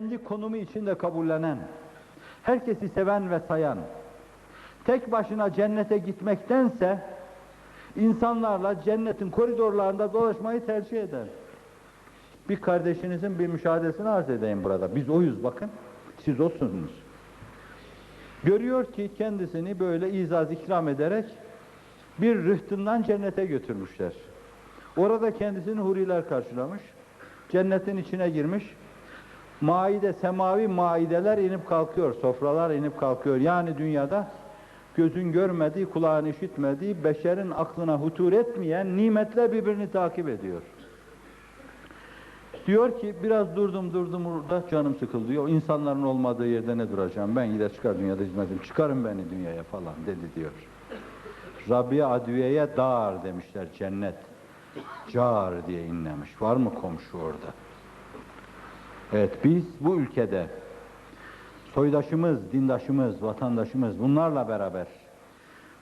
kendi konumu içinde kabullenen, herkesi seven ve sayan, tek başına cennete gitmektense insanlarla cennetin koridorlarında dolaşmayı tercih eder. Bir kardeşinizin bir müşahadesini arz edeyim burada. Biz oyuz bakın. Siz osunuz. Görüyor ki kendisini böyle izaz ikram ederek bir rıhtından cennete götürmüşler. Orada kendisini huriler karşılamış. Cennetin içine girmiş. Maide, semavi maideler inip kalkıyor, sofralar inip kalkıyor. Yani dünyada gözün görmediği, kulağın işitmediği, beşerin aklına hutur etmeyen nimetler birbirini takip ediyor. Diyor ki biraz durdum durdum burada canım sıkıldı diyor. İnsanların olmadığı yerde ne duracağım? Ben gider çıkar dünyada hizmetim. Çıkarın beni dünyaya falan dedi diyor. Rabia Adviye'ye dar demişler cennet. Car diye inlemiş. Var mı komşu orada? Evet biz bu ülkede soydaşımız, dindaşımız, vatandaşımız bunlarla beraber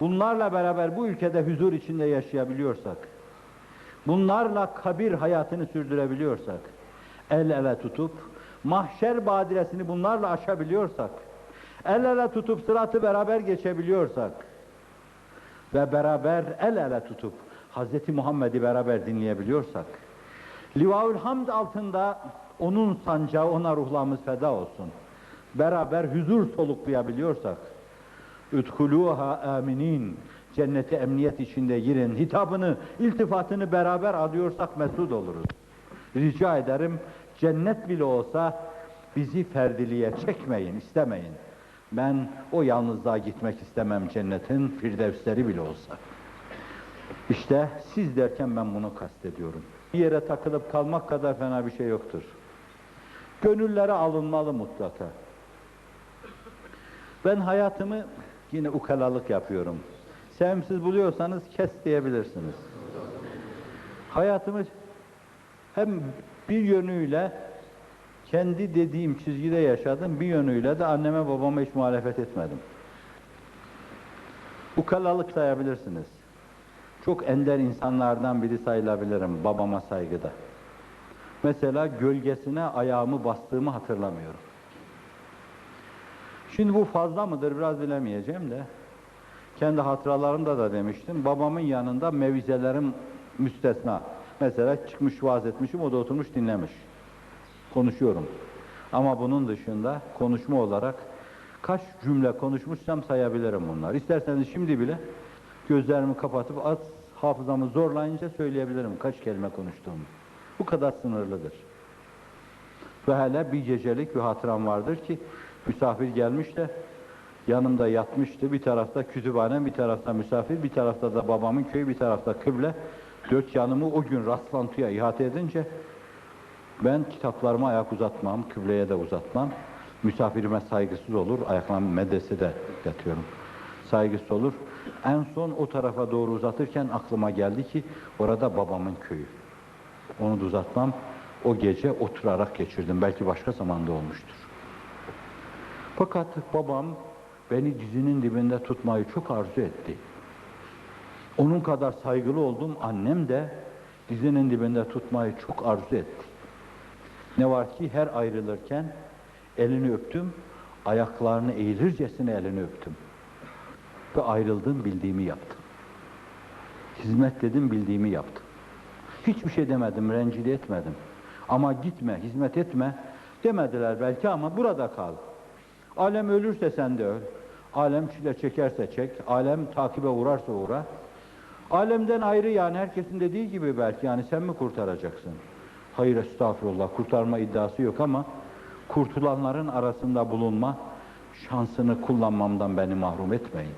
bunlarla beraber bu ülkede huzur içinde yaşayabiliyorsak bunlarla kabir hayatını sürdürebiliyorsak el ele tutup mahşer badiresini bunlarla aşabiliyorsak el ele tutup sıratı beraber geçebiliyorsak ve beraber el ele tutup Hz. Muhammed'i beraber dinleyebiliyorsak Livaül Hamd altında onun sancağı ona ruhlarımız feda olsun. Beraber huzur soluklayabiliyorsak Üdhuluha aminin cennete emniyet içinde girin. Hitabını, iltifatını beraber alıyorsak mesut oluruz. Rica ederim cennet bile olsa bizi ferdiliğe çekmeyin, istemeyin. Ben o yalnızlığa gitmek istemem cennetin firdevsleri bile olsa. İşte siz derken ben bunu kastediyorum. Bir yere takılıp kalmak kadar fena bir şey yoktur. Gönüllere alınmalı mutlaka. Ben hayatımı yine ukalalık yapıyorum. Sevimsiz buluyorsanız kes diyebilirsiniz. Hayatımı hem bir yönüyle kendi dediğim çizgide yaşadım, bir yönüyle de anneme babama hiç muhalefet etmedim. Ukalalık sayabilirsiniz. Çok ender insanlardan biri sayılabilirim babama saygıda. Mesela gölgesine ayağımı bastığımı hatırlamıyorum. Şimdi bu fazla mıdır biraz bilemeyeceğim de. Kendi hatıralarımda da demiştim. Babamın yanında mevizelerim müstesna. Mesela çıkmış vaaz etmişim, o da oturmuş dinlemiş. Konuşuyorum. Ama bunun dışında konuşma olarak kaç cümle konuşmuşsam sayabilirim bunlar. İsterseniz şimdi bile gözlerimi kapatıp az hafızamı zorlayınca söyleyebilirim kaç kelime konuştuğumu. Bu kadar sınırlıdır. Ve hele bir gecelik bir hatıram vardır ki misafir gelmiş de yanımda yatmıştı. Bir tarafta kütüphane, bir tarafta misafir, bir tarafta da babamın köyü, bir tarafta kıble. Dört yanımı o gün rastlantıya ihate edince ben kitaplarıma ayak uzatmam, kıbleye de uzatmam. Misafirime saygısız olur, ayaklarımı medresede yatıyorum. Saygısız olur. En son o tarafa doğru uzatırken aklıma geldi ki orada babamın köyü. Onu da uzatmam. O gece oturarak geçirdim. Belki başka zamanda olmuştur. Fakat babam beni dizinin dibinde tutmayı çok arzu etti. Onun kadar saygılı olduğum annem de dizinin dibinde tutmayı çok arzu etti. Ne var ki her ayrılırken elini öptüm, ayaklarını eğilircesine elini öptüm. Ve ayrıldım bildiğimi yaptım. Hizmet dedim bildiğimi yaptım. Hiçbir şey demedim, rencide etmedim. Ama gitme, hizmet etme demediler belki ama burada kal. Alem ölürse sen de öl. Alem çile çekerse çek. Alem takibe uğrarsa uğra. Alemden ayrı yani herkesin dediği gibi belki yani sen mi kurtaracaksın? Hayır estağfurullah kurtarma iddiası yok ama kurtulanların arasında bulunma şansını kullanmamdan beni mahrum etmeyin.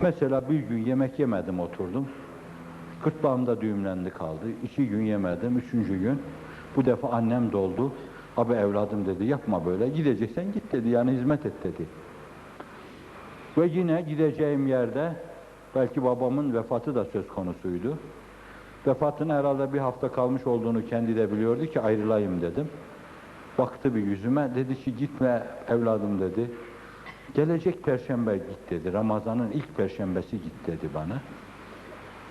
Mesela bir gün yemek yemedim oturdum. Gırtlağımda düğümlendi kaldı. İki gün yemedim. Üçüncü gün bu defa annem doldu. Abi evladım dedi yapma böyle. Gideceksen git dedi. Yani hizmet et dedi. Ve yine gideceğim yerde belki babamın vefatı da söz konusuydu. Vefatın herhalde bir hafta kalmış olduğunu kendi de biliyordu ki ayrılayım dedim. Baktı bir yüzüme dedi ki gitme evladım dedi. Gelecek perşembe git dedi. Ramazan'ın ilk perşembesi git dedi bana.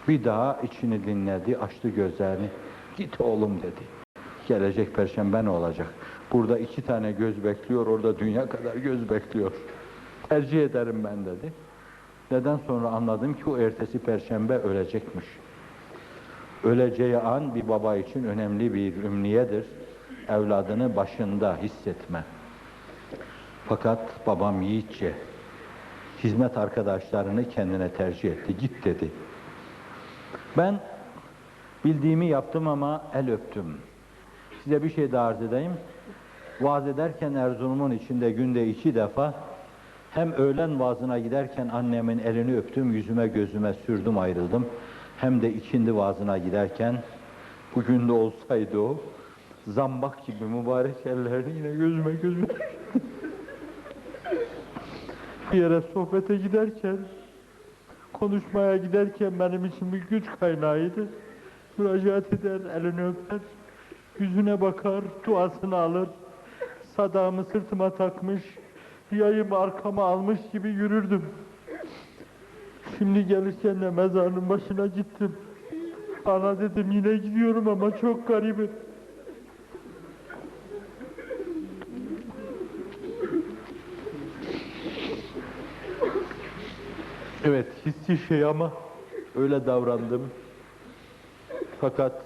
Bir daha içini dinledi, açtı gözlerini. Git oğlum dedi. Gelecek perşembe ne olacak? Burada iki tane göz bekliyor, orada dünya kadar göz bekliyor. Tercih ederim ben dedi. Neden sonra anladım ki o ertesi perşembe ölecekmiş. Öleceği an bir baba için önemli bir ümniyedir. Evladını başında hissetme. Fakat babam yiğitçe hizmet arkadaşlarını kendine tercih etti. Git dedi. Ben bildiğimi yaptım ama el öptüm. Size bir şey daha arz edeyim. Vaaz ederken Erzurum'un içinde günde iki defa hem öğlen vaazına giderken annemin elini öptüm, yüzüme gözüme sürdüm ayrıldım. Hem de ikindi vaazına giderken bugün de olsaydı o zambak gibi mübarek ellerini yine gözüme gözüme bir yere sohbete giderken konuşmaya giderken benim için bir güç kaynağıydı. Müracaat eder, elini öper, yüzüne bakar, duasını alır. Sadağımı sırtıma takmış, yayımı arkama almış gibi yürürdüm. Şimdi gelirken de mezarının başına gittim. Ana dedim yine gidiyorum ama çok garibim. Evet, hissi şey ama öyle davrandım. Fakat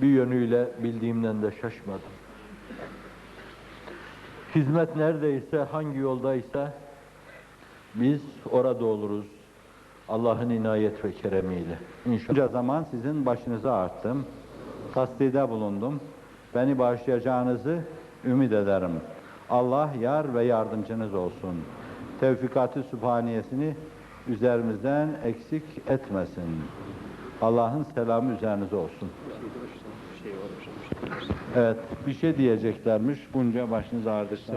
bir yönüyle bildiğimden de şaşmadım. Hizmet neredeyse, hangi yoldaysa biz orada oluruz. Allah'ın inayet ve keremiyle. İnşallah. Zaman sizin başınıza arttım. Tasdide bulundum. Beni bağışlayacağınızı ümit ederim. Allah yar ve yardımcınız olsun. Tevfikatı sübhaniyesini üzerimizden eksik etmesin. Allah'ın selamı üzerinize olsun. Evet, bir şey diyeceklermiş. Bunca başınız ağrıdıktan.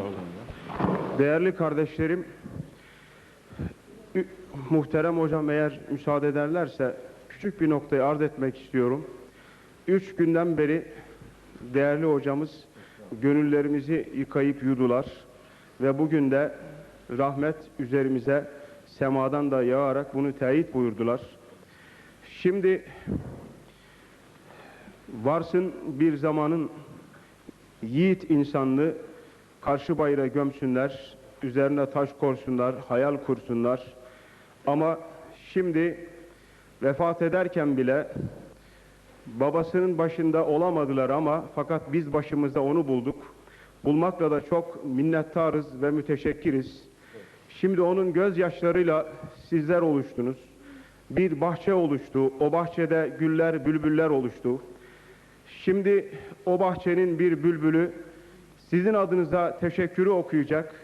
Değerli kardeşlerim, muhterem hocam eğer müsaade ederlerse küçük bir noktayı arz etmek istiyorum. Üç günden beri değerli hocamız gönüllerimizi yıkayıp yudular ve bugün de rahmet üzerimize semadan da yağarak bunu teyit buyurdular. Şimdi varsın bir zamanın yiğit insanlığı karşı bayrağı gömsünler, üzerine taş korsunlar, hayal kursunlar. Ama şimdi vefat ederken bile babasının başında olamadılar ama fakat biz başımızda onu bulduk. Bulmakla da çok minnettarız ve müteşekkiriz. Şimdi onun gözyaşlarıyla sizler oluştunuz. Bir bahçe oluştu. O bahçede güller, bülbüller oluştu. Şimdi o bahçenin bir bülbülü sizin adınıza teşekkürü okuyacak.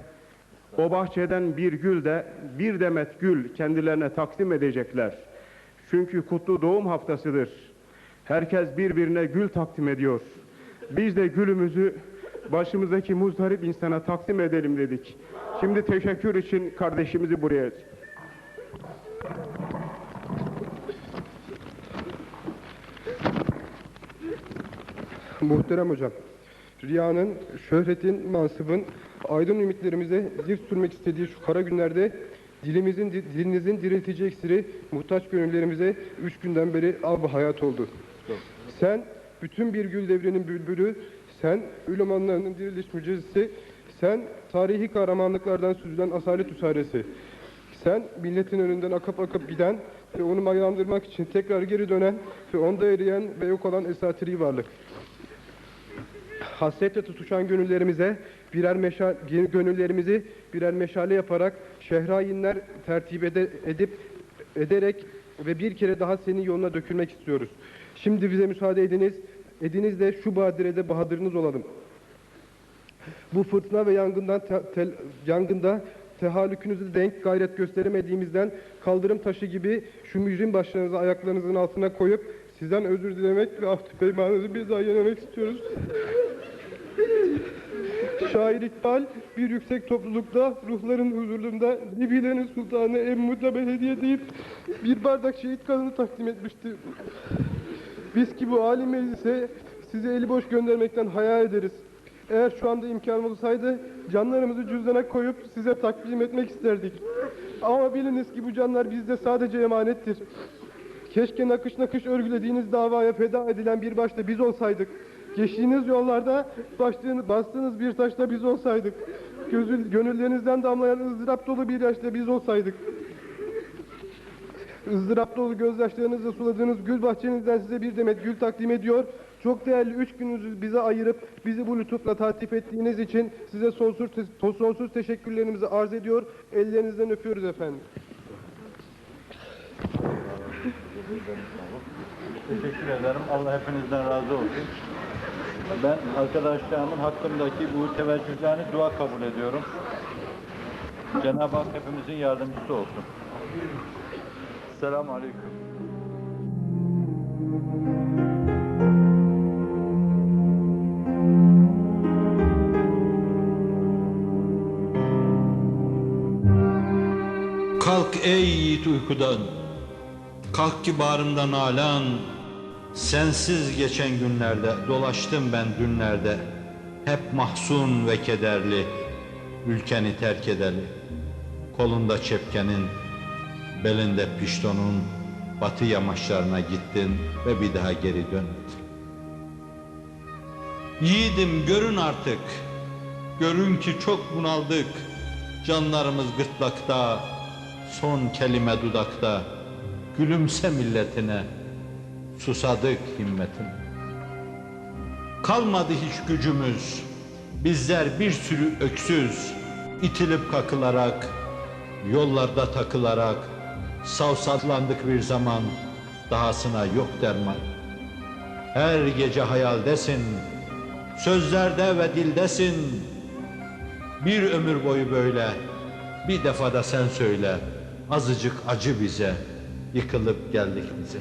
O bahçeden bir gül de bir demet gül kendilerine takdim edecekler. Çünkü kutlu doğum haftasıdır. Herkes birbirine gül takdim ediyor. Biz de gülümüzü başımızdaki muzdarip insana takdim edelim dedik. Şimdi teşekkür için kardeşimizi buraya Muhterem hocam, riyanın, şöhretin, mansıbın, aydın ümitlerimize zift sürmek istediği şu kara günlerde dilimizin, dilinizin diriltici iksiri muhtaç gönüllerimize üç günden beri ab hayat oldu. Sen bütün bir gül devrinin bülbülü, sen ülemanlarının diriliş mucizesi, sen tarihi kahramanlıklardan süzülen asalet üsaresi. Sen milletin önünden akıp akıp giden ve onu mayandırmak için tekrar geri dönen ve onda eriyen ve yok olan esatiri varlık hasretle tutuşan gönüllerimize birer meşal, gönüllerimizi birer meşale yaparak şehrayinler tertip ede- edip ederek ve bir kere daha senin yoluna dökülmek istiyoruz. Şimdi bize müsaade ediniz. Ediniz de şu badirede bahadırınız olalım. Bu fırtına ve yangından te- tel- yangında tehallükünüzü denk gayret gösteremediğimizden kaldırım taşı gibi şu mücrim başlarınızı ayaklarınızın altına koyup sizden özür dilemek ve af peymanınızı bir daha yenemek istiyoruz. Şair İkbal bir yüksek toplulukta ruhların huzurunda Libilerin Sultanı Emmud'la hediye deyip bir bardak şehit kanını takdim etmişti. Biz ki bu alim meclise sizi eli boş göndermekten hayal ederiz. Eğer şu anda imkan olsaydı canlarımızı cüzdana koyup size takdim etmek isterdik. Ama biliniz ki bu canlar bizde sadece emanettir. Keşke nakış nakış örgülediğiniz davaya feda edilen bir başta biz olsaydık. Geçtiğiniz yollarda bastığınız, bastığınız bir taşta biz olsaydık. Gözül, gönüllerinizden damlayan ızdırap dolu bir yaşta biz olsaydık. ızdırap dolu gözyaşlarınızla suladığınız gül bahçenizden size bir demet gül takdim ediyor. Çok değerli üç gününüzü bize ayırıp bizi bu lütufla tatif ettiğiniz için size sonsuz, sonsuz teşekkürlerimizi arz ediyor. Ellerinizden öpüyoruz efendim. Teşekkür ederim. Allah hepinizden razı olsun. Ben arkadaşlarımın hakkındaki bu teveccühlerini dua kabul ediyorum. Cenab-ı Hak hepimizin yardımcısı olsun. Selamun Aleyküm. Kalk ey yiğit uykudan, kalk ki bağrımdan alan, sensiz geçen günlerde dolaştım ben dünlerde, hep mahzun ve kederli, ülkeni terk edeli. Kolunda çepkenin, belinde piştonun, batı yamaçlarına gittin ve bir daha geri dönmedin. Yiğidim görün artık, görün ki çok bunaldık, canlarımız gırtlakta, son kelime dudakta, gülümse milletine, susadık himmetine. Kalmadı hiç gücümüz, bizler bir sürü öksüz, itilip kakılarak, yollarda takılarak, savsatlandık bir zaman, dahasına yok derman. Her gece hayaldesin, sözlerde ve dildesin, bir ömür boyu böyle, bir defada sen söyle, azıcık acı bize, yıkılıp geldik bize.